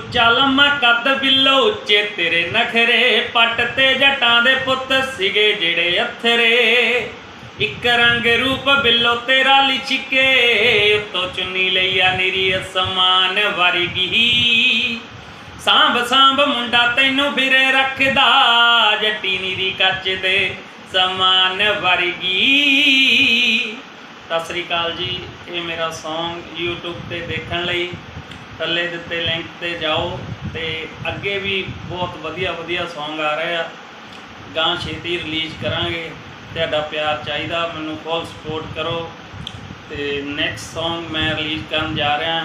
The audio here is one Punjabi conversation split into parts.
ਉੱਚਾ ਲੰਮਾ ਕੱਦ ਬਿੱਲੋ ਉੱਚੇ ਤੇਰੇ ਨਖਰੇ, ਪੱਟ ਤੇ ਜਟਾਂ ਦੇ ਪੁੱਤ ਸਿਗੇ ਜਿਹੜੇ ਅਥਰੇ। ਇੱਕ ਰੰਗ ਰੂਪ ਬਿੱਲੋ ਤੇਰਾ ਲਿਚਕੇ, ਉਤੋਂ ਚੁੰਨੀ ਲਈਆ ਨਿਰੀ ਅਸਮਾਨ ਵਰਗੀ। ਸਾਂਭ ਸਾਂਭ ਮੁੰਡਾ ਤੈਨੂੰ ਫਿਰੇ ਰੱਖਦਾ, ਜੱਟੀ ਨੀਰੀ ਕੱਚ ਦੇ ਸਮਾਨ ਵਰਗੀ। ਸਤਿ ਸ੍ਰੀ ਅਕਾਲ ਜੀ, ਇਹ ਮੇਰਾ Song YouTube ਤੇ ਦੇਖਣ ਲਈ। ਥੱਲੇ ਦਿੱਤੇ ਲਿੰਕ ਤੇ ਜਾਓ ਤੇ ਅੱਗੇ ਵੀ ਬਹੁਤ ਵਧੀਆ ਵਧੀਆ Song ਆ ਰਹੇ ਆ। ਗਾਂ ਛੇਤੀ ਰਿਲੀਜ਼ ਕਰਾਂਗੇ। ਤੁਹਾਡਾ ਪਿਆਰ ਚਾਹੀਦਾ, ਮੈਨੂੰ ਫੁੱਲ ਸਪੋਰਟ ਕਰੋ। ਤੇ ਨੈਕਸਟ Song ਮੈਂ ਰਿਲੀਜ਼ ਕਰਨ ਜਾ ਰਿਹਾ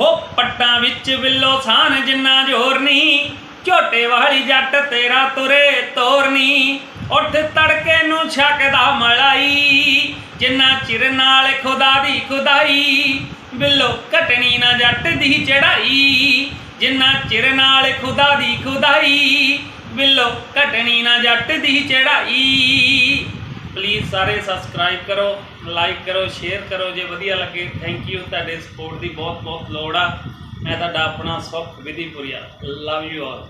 ਹੋ। ਪੱਟਾਂ ਵਿੱਚ ਵਿਲੋ ਸਾਨ ਜਿੰਨਾ ਜ਼ੋਰ ਨਹੀਂ ਝੋਟੇ ਵਾਲੀ ਜੱਟ ਤੇਰਾ ਤੁਰੇ ਤੋਰਨੀ ਉੱਠ ਤੜਕੇ ਨੂੰ ਛਕਦਾ ਮਲਾਈ, ਜਿੰਨਾ ਚਿਰ ਨਾਲ ਖੁਦਾ ਦੀ ਖੁਦਾਈ ਬਿੱਲੋ ਘਟਣੀ ਨਾ ਜੱਟ ਦੀ ਚੜਾਈ ਜਿੰਨਾ ਚਿਰ ਨਾਲ ਖੁਦਾ ਦੀ ਖੁਦਾਈ। ਬਿੱਲੋ ਘਟਣੀ ਨਾ ਜੱਟ ਦੀ ਚੜਾਈ ਪਲੀਜ਼ ਸਾਰੇ ਸਬਸਕ੍ਰਾਈਬ ਕਰੋ ਲਾਈਕ ਕਰੋ ਸ਼ੇਅਰ ਕਰੋ, ਜੇ ਵਧੀਆ ਲੱਗੇ ਥੈਂਕ ਯੂ ਤੁਹਾਡੇ ਸਪੋਰਟ ਦੀ ਬਹੁਤ ਬਹੁਤ ਲੋੜ ਆ। ਮੈਂ ਤੁਹਾਡਾ ਆਪਣਾ ਸੁਖ ਵਿਧੀਪੁਰੀਆ। Love you all